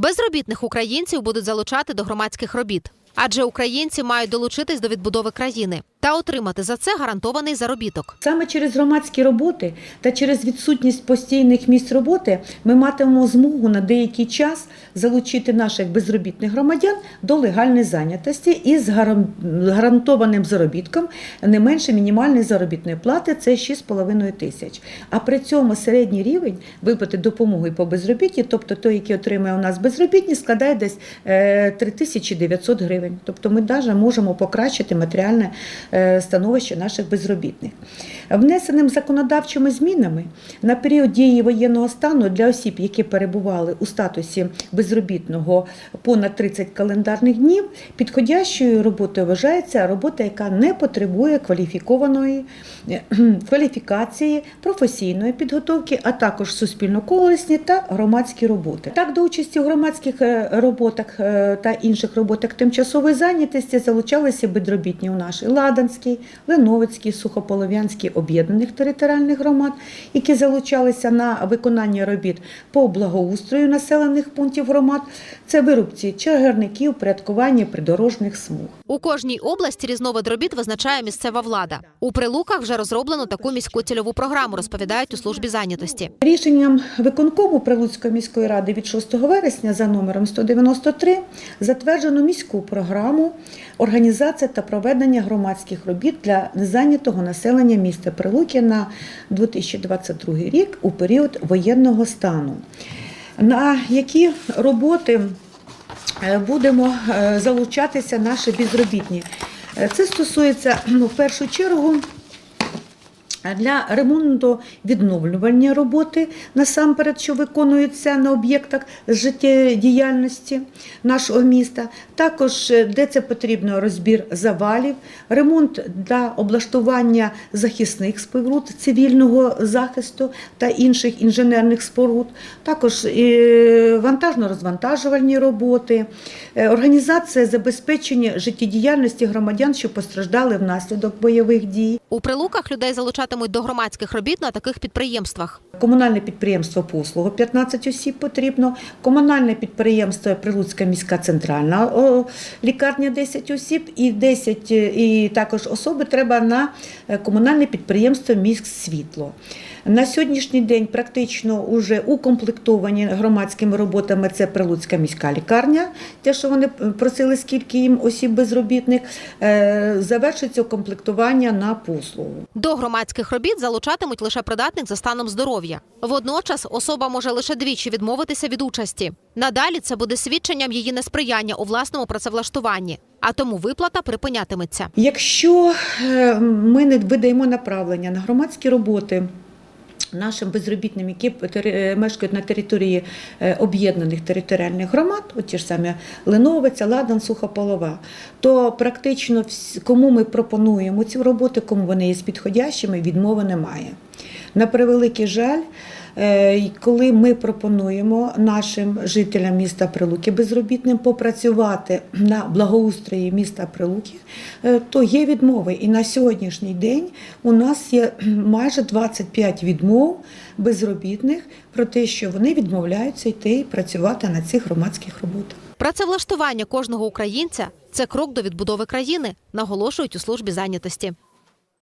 Безробітних українців будуть залучати до громадських робіт. Адже українці мають долучитись до відбудови країни та отримати за це гарантований заробіток. Саме через громадські роботи та через відсутність постійних місць роботи ми матимемо змогу на деякий час залучити наших безробітних громадян до легальної зайнятості із гарантованим заробітком не менше мінімальної заробітної плати це 6,5 тисяч. А при цьому середній рівень виплати допомоги по безробітті, тобто той, який отримує у нас безробітні, складає десь е, 3900 гривень. Тобто ми навіть можемо покращити матеріальне е, становище наших безробітних. Внесеним законодавчими змінами на період дії воєнного стану для осіб, які перебували у статусі безробітного понад 30 календарних днів, підходящою роботою вважається робота, яка не потребує кваліфікованої е, кваліфікації, професійної підготовки, а також суспільно-корисні та громадські роботи. Так, до участі у громадських е, роботах та інших роботах тимчасової зайнятості залучалися безробітні у нашій Ладанській, Леновицькій, Сухополов'янській об'єднаних територіальних громад, які залучалися на виконання робіт по благоустрою населених пунктів громад. Це вирубці чагарників, порядкування придорожних смуг. У кожній області різновид робіт визначає місцева влада. У прилуках вже розроблено таку міську цільову програму, розповідають у службі зайнятості. Рішенням виконкому Прилуцької міської ради від 6 вересня за номером 193 затверджено міську програму організація та проведення громадських робіт для незайнятого населення міста Прилуки на 2022 рік у період воєнного стану. На які роботи е, будемо е, залучатися наші безробітні? Е, Це стосується ну, в першу чергу для ремонту відновлювальні роботи насамперед, що виконуються на об'єктах життєдіяльності нашого міста. Також е, де це потрібно розбір завалів, ремонт для облаштування захисних споруд цивільного захисту та інших інженерних споруд, також е, вантажно-розвантажувальні роботи, е, організація забезпечення життєдіяльності громадян, що постраждали внаслідок бойових дій. У прилуках людей залучатимуть до громадських робіт на таких підприємствах. Комунальне підприємство послугу 15 осіб потрібно. Комунальне підприємство Прилуцька міська центральна лікарня 10 осіб і 10 е, і також особи треба на е, комунальне підприємство Міськсвітло. На сьогоднішній день практично вже укомплектовані громадськими роботами це Прилуцька міська лікарня, те, що вони просили, скільки їм осіб безробітних, е, завершиться укомплектування на послугу. До громадських робіт залучатимуть лише придатних за станом здоров'я. Водночас особа може лише двічі відмовитися від участі. Надалі це буде свідченням її несприяння у власному працевлаштуванні, а тому виплата припинятиметься. Якщо е, ми не видаємо направлення на громадські роботи. Нашим безробітним, які мешкають на території е, об'єднаних територіальних громад, от ті ж самі Леновиця, Ладан, Сухополова, то практично кому ми пропонуємо ці роботи, кому вони є підходящими, відмови немає. На превеликий жаль, е, коли ми пропонуємо нашим жителям міста Прилуки безробітним попрацювати на благоустрої міста Прилуки, е, то є відмови. І на сьогоднішній день у нас є майже 25 відмов безробітних про те, що вони відмовляються йти працювати на цих громадських роботах. Працевлаштування кожного українця це крок до відбудови країни, наголошують у службі зайнятості.